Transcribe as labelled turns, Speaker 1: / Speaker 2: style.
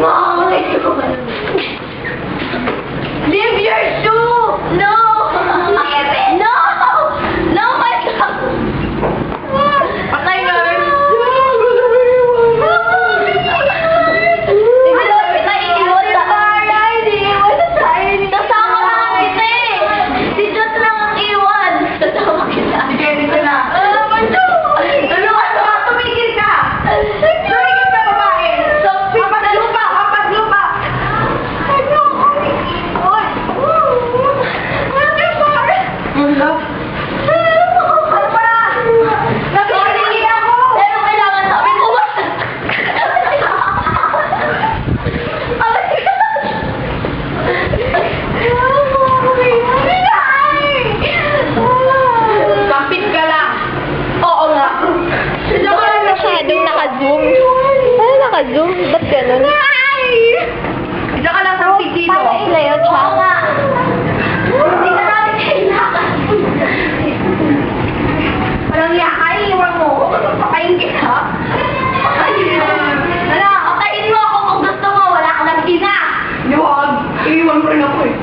Speaker 1: mo! Leave your shoe! No! naka-zoom? Ano naka-zoom? Ba't ganun?
Speaker 2: Isa ka lang sa pitino. Para
Speaker 3: ilayo, cha.
Speaker 1: Hindi na namin kailangan.
Speaker 3: Walang yakay, iwan mo. Pakain kita.
Speaker 1: Wala, pakain mo ako kung gusto mo. Wala ka lang
Speaker 3: tina.
Speaker 2: Iwan, iwan mo rin ako eh.